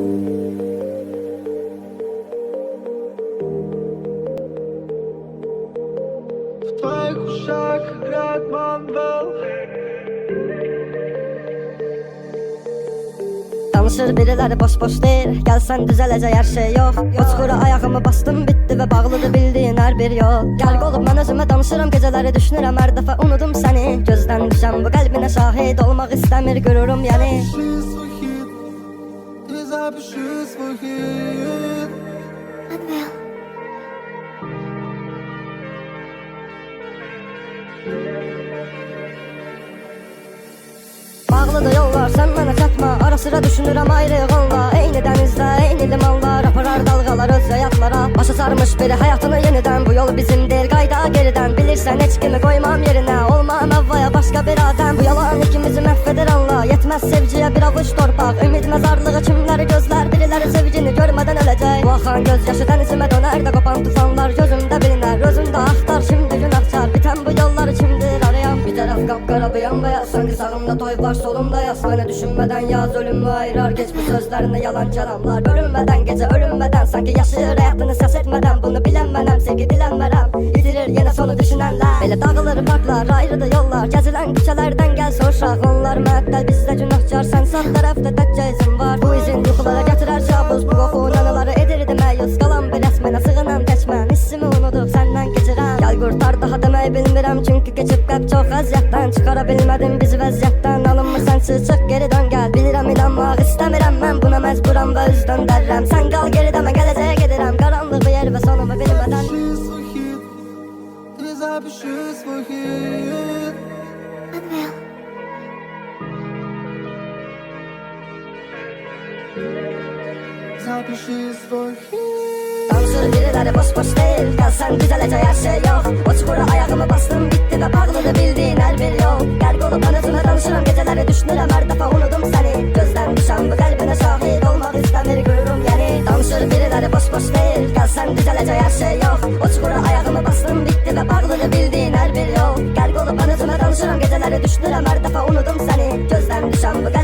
W Danışır birileri boş boş değil. Gelsen düzeleceği her şey yok. Bozkuru ayağımı bastım bitti ve bağlıdı bildiğin her bir yol. Gel kolum ben özüme danışırım geceleri düşünürüm her defa unudum seni. Gözden düşen bu kalbine şahit olmak istemir görürüm yani Запиши свой хит Ты запиши свой хит Bağlıdır yollar sen bana çatma Ara sıra düşünürüm ayrı yollar Eyni denizde eyni limanlar Aparar dalgalar öz hayatlara Başa sarmış biri hayatını yeniden Bu yol bizim değil kayda geriden Bilirsen hiç kimi koymam yerine Olmam havaya başka bir adem Bu yalan ikimizi mahveder anla Yetmez sevciye bir avuç torpak akan gözyaşı denizime döner de Kopan tufanlar gözümde biliner Özümde aktar. Şimdi günahkar Biten bu yolları kimdir arayan Bir taraf kapkara bir yan beyaz Sanki sağımda toy var solumda yaz. Beni düşünmeden yaz ölüm ayırar Geç bu sözlerine yalan kelamlar. Bölünmeden gece ölünmeden Sanki yaşıyor hayatını ses etmeden. Bunu bilemem sevgi dilenmerem Yitirir yine sonu düşünenler. Böyle dağılır parklar ayrı da yollar. Gezilen küçelerden gel sorşak Onlar müeddel bizde günahkar Sen sağ tarafta tekçe izin var. Bu izin yuxulara getirer kabus Qalan bir resmene sığınan keçmən Hissimi unudub səndən keçirəm Gəl qurtar daha demək bilmirəm Çünki keçib qəlb çox əziyyətdən Çıxara bilmədim bizi vəziyyətdən Alınmırsan çıx geri dön gəl Bilirəm inanmaq istəmirəm mən Buna məcburam və üz döndərirəm Sən qal geridə mən gələcəyə gedirəm Qaranlığı yer və sonumu bilmədən Запиши свой хит Ты запиши свой хит Tanışır birileri boş boş değil. Gelsen güzelece her şey yok. O çukura ayağımı bastım bitti ve bağlıdır bildiğin her bir yol. Gel olup anısını tanışırım geceleri düşünürüm her defa unudum seni. Gözden düşen bu kalbine şahit olmak istemir kuyruğum yeni Tanışır birileri boş boş değil. Gelsen güzelece her şey yok. O çukura ayağımı bastım bitti ve bağlıdır bildiğin her bir yol. Gel olup anısını tanışırım geceleri düşünürüm her defa unudum seni. Gözden düşen bu kalbine